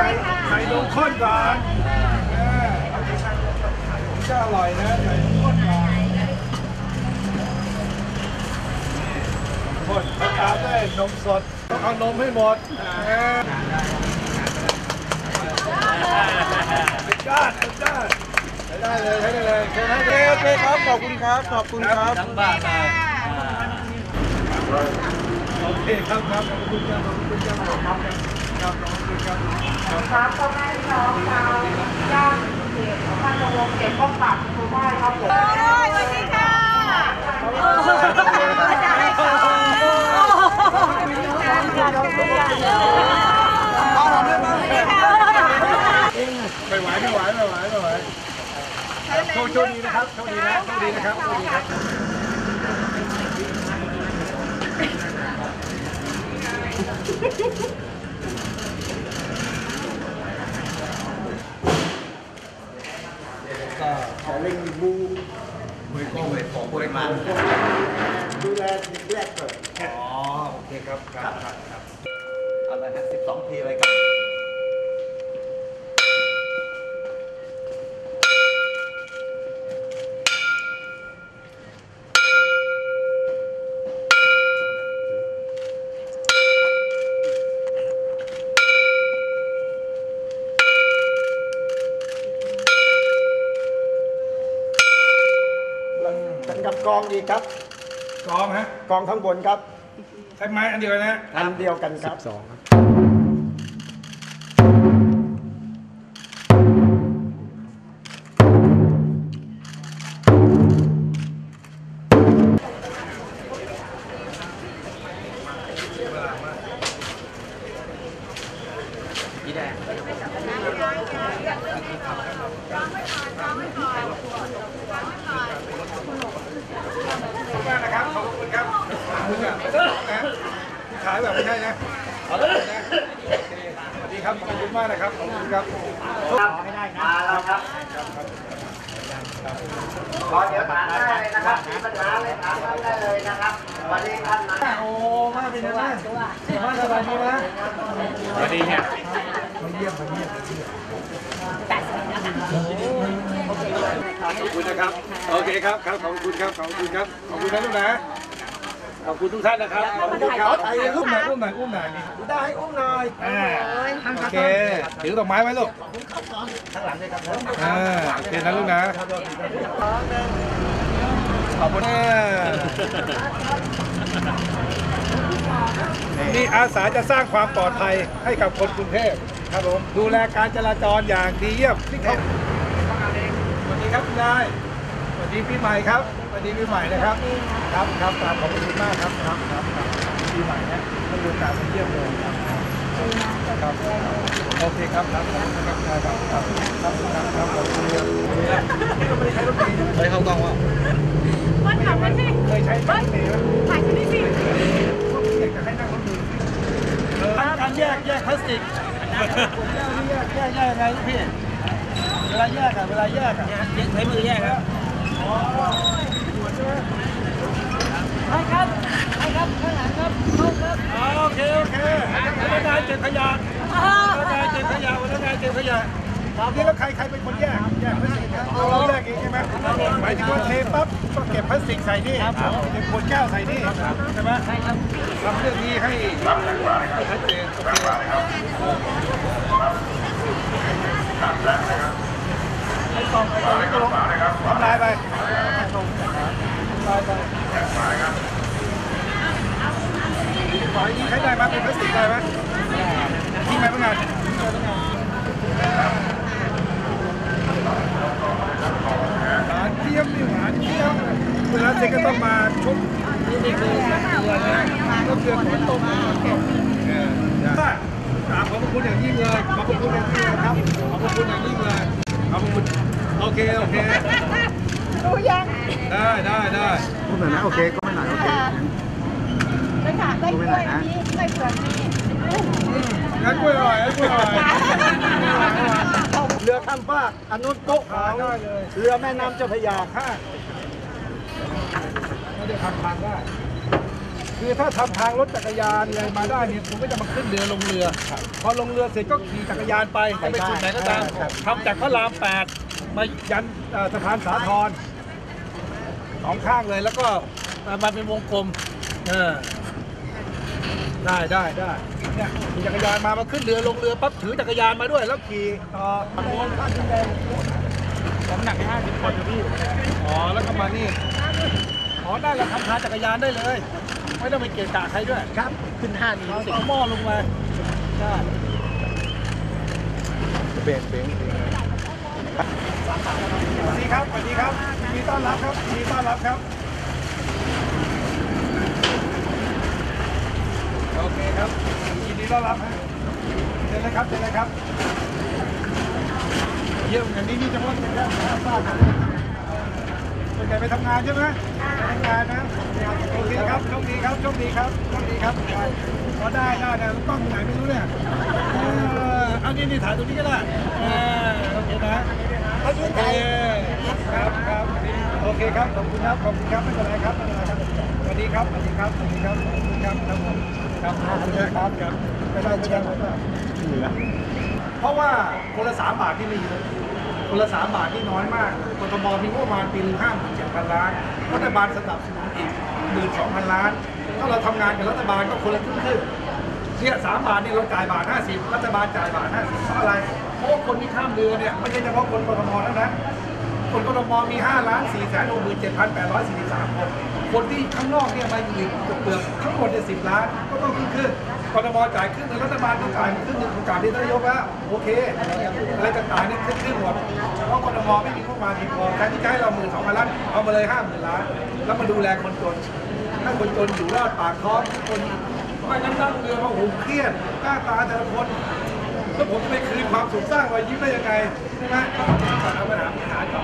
ใส่ใส่นมข้นก่อนจะอร่อยนะใส่นมข้นก่อนข้นแล้วตามด้วยนมสดต้องเอานมให้หมดเออสุดยอดสุดยอดได้เลยได้เลยใช้ได้เลยโอเคครับ ขอบคุณครับ ขอบคุณครับทั้งบ้านเลยโอเคครับครับขอบคุณครับขอบคุณครับ ขอบคุณครับครับขอบคุณครับครับพ่อแม่พี่น้องชาวย่านเขตท่านวงเขตป้องปราบคุณไหว้ครับผมโอ้ยสวัสดีค่ะจะให้เขาไม่ไหวไม่ไหวไม่ไหวไม่ไหวโชคโชคดีนะครับโชคดีนะโชคดีนะครับโชคดีครับ ก็ขอเล่นบูมวยก็มวยของมวยมันดูแลเด็กแรกเกิดอ๋อ โอเคครับ ครับ ครับ ครับอะไรนะสิบสองทีอะไรกันกันกับ กองอีกครับ กองฮะกองข้างบนครับ ใช้ไม้อันเดียวนะอันเดียวกันครับขอบคุณมากนะครับขอบคุณครับขอบคุณอะนะขายแบบไม่ใช่นะขอโทษนะโอเคสวัสดีครับขอบคุณมากนะครับขอบคุณครับมาแล้วครับขอเดี๋ยวถามได้เลยนะครับมีปัญหาเลยถามท่านได้เลยนะครับวันนี้ท่านนะโอ้มาเป็นไงบ้างมาสบายดีนะสวัสดีเนี่ยมาเยี่ยมมาเยี่ยมขอบคุณนะครับ โอเคครับ ครับ ขอบคุณครับ ขอบคุณครับ ขอบคุณนะลูกนะข อบคุณทุกท่านนะครับขอบคุณครับไอ้อุ้มหน่อยอุ้มหน่อยอุ้มหน่อยนี่ได้อุ้มหน่อยอ่าโอเคถือดอกไม้ไว้ลูกข้างหลังเลยครับอ่าโอเคนะลูกนะขอบคุณนะนี่อาสาจะสร้างความปลอดภัยให้กับคนกรุงเทพครับผมดูแลการจราจรอย่างดีเยี่ยมนี่เขาสวัสดีครับคุณนายส วัสดีปีใหม่ครับสวัสดีปีใหม่นะครับ ครับครับครับขอบคุณมากครับครับครับครับปีใหม่นะไม่มีโอกาสมาเยี่ยมเลยครับครับโอเคครับครับขอบคุณครับครับครับครับครับครับขอบคุณครับนี่เราไม่ได้ใช้รถเมล์ใช่ไหมไปเข้ากล้องว่าวันขับมาสิเคยใช้รถเมล์ไหมถ่ายฉันดิสิอยากจะให้นั่งรถเมล์การแยกแยกพลาสติกผมแยกนี่แยกแยกแยกยังไงพี่เวลาแยกอะเวลาแยกอะใช้มือแยกครับอ๋อตรวจใช่ ไหมไปครับไปครับข้างหลังครับเข้าครับโอเคโอเควันนายเก็บขยะอ้าววันนายเก็บขยะวันนายเก็บขยะนี่แล้วใครใครเป็นคนแยกแยกพลาสติกครับเราแยกเองใช่ไหมหมายถึงว่าเทปั๊บก็เก็บพลาสติกใส่นี่เก็บขวดแก้วใส่นี่ใช่ไหมทำเรื่องนี้ให้ชัดเจนโอเคให้กล่องไปกล่องให้กล่องทำลายไปทำลายไปฝอยนี้ใช้ ได้ไหมเป็นพลาสติกได้ไหมทิ้งไปเมื่อไงทิ้งไปเมื่อไงหาเทียมนี่หาเทียมเวลาเด็กก็ต้องมาชุบนี่คือเกลือนะก็เกลือฝนตกเออได้กราบขอบคุณอย่างยิ่งเลยขอบคุณอย่างยิ่งเลยครับขอบคุณอย่างยิ่งเลยขอบคุณโอเคโอเครู้ยังได้ได้ได้พูดหน่อยนะโอเคก็ไม่หน่อยโอเค ได้ค่ะได้กล้วยอันนี้ได้เผือกนี่งั้นกล้วยอร่อยงั้นกล้วยอร่อยเรือข้ามฟากอันนู้นโต๊ะขาวได้เลยเรือแม่น้ำเจ้าพระยาข้าไม่ได้พันพันได้คือถ้าทำทางรถจักรยานอะไรมาได้เนี่ยคุณก็จะมาขึ้นเรือลงเรือ พอลงเรือเสร็จก็ขี่จักรยานไปจะไปจุดไหนก็ตามทำจากพระรามแปดมายันเอ่อสะพานสาทรสองข้างเลยแล้วก็มาเป็นวงกลม เออ ได้ได้ได้เนี่ยขี่จักรยานมามาขึ้นเรือลงเรือปั๊บถือจักรยานมาด้วย แล้วขี่ต่อโค้งข้ามดินแดงผมหนักห้าสิบคนพี่อ๋อแล้วก็มานี่อ๋อได้แล้วทำทาจักรยานได้เลย ไม่ต้องไปเกะกะใครด้วยครับขึ้นห้านี้เอาสิเอหม้อลงมาได้เบรกเบรกสวัสดีครับสวัสดีครับยินดีต้อนรับครับยินดีต้อนรับครับโอเคครับยินดีต้อนรับฮะเชิญเลยครับเชิญเลยครับ เยี่ยมอย่างนี้นี่จะว่าจะได้ห้าบ้านส่วนใหญ่ไปทำงานใช่ไหมทำงานนะโอเคครับโชคดีครับโชคดีครับโชคดีครับพอได้ได้นะกล้องไหนไม่รู้เนี่ยเออเอานี่นี่ถ่ายตรงนี้ก็ได้เออโอเคนะโอเคครับครับโอเคครับขอบคุณครับขอบคุณครับไม่เป็นไรครับไม่เป็นไรครับสวัสดีครับสวัสดีครับสวัสดีครับขอบคุณครับครับผม ครับขอบคุณครับครับไม่ได้ไม่ได้ไม่ได้เหลือเพราะว่าคนละสามบาทที่ไม่เยอะคนละสามบาทที่น้อยมากกทมมีงบประมาณปีหนึ่งห้าหมื่นเจ็ดพันล้านรัฐบาลสนับสนุนอีกหมื่นสองพันล้าน ถ้าเราทำงานกับรัฐบาลก็คนละครึ่งครึ่งเนี่ยสามบาทนี่เราจ่ายบาทห้าสิบรัฐบาลจ่ายบาทห้าสิบเพราะอะไร เพราะคนที่ข้ามเรือเนี่ยไม่ใช่เฉพาะคนกทมเท่านั้น คนกทมมี 5 ล้าน4แสน6หมื่น7พัน843คน คนที่ข้างนอกเนี่ยมาอยู่เกือบเกือบทั้งหมดเนี่ย10ล้านก็ต้องขึ้นขึ้นกทมจ่ายครึ่งหนึงรัฐบาลต้องจ่ายครึ่งหนึ่งโครงการที่ท่านายกแล้วโอเค อะไรต่างๆเนี่ยขึ้นขึ้นหมด เพราะกทมไม่มีงบประมาณเพียงพอแทนที่จะให้เราหมื่นสองพันล้านเอามาเลยห้าหมื่นล้าน แล้วมาดูแลคนจนถ้าคนจนอยู่รอดปากท้องคนไม่งั้นนั่งเรือมาโอ้โหเครียดหน้าตาแต่ละคน แล้วผมจะไปคืนความสุขสร้างรอยยิ้มได้ยังไงใช่ไหมต้องหาปัญหาปัญหาก่อ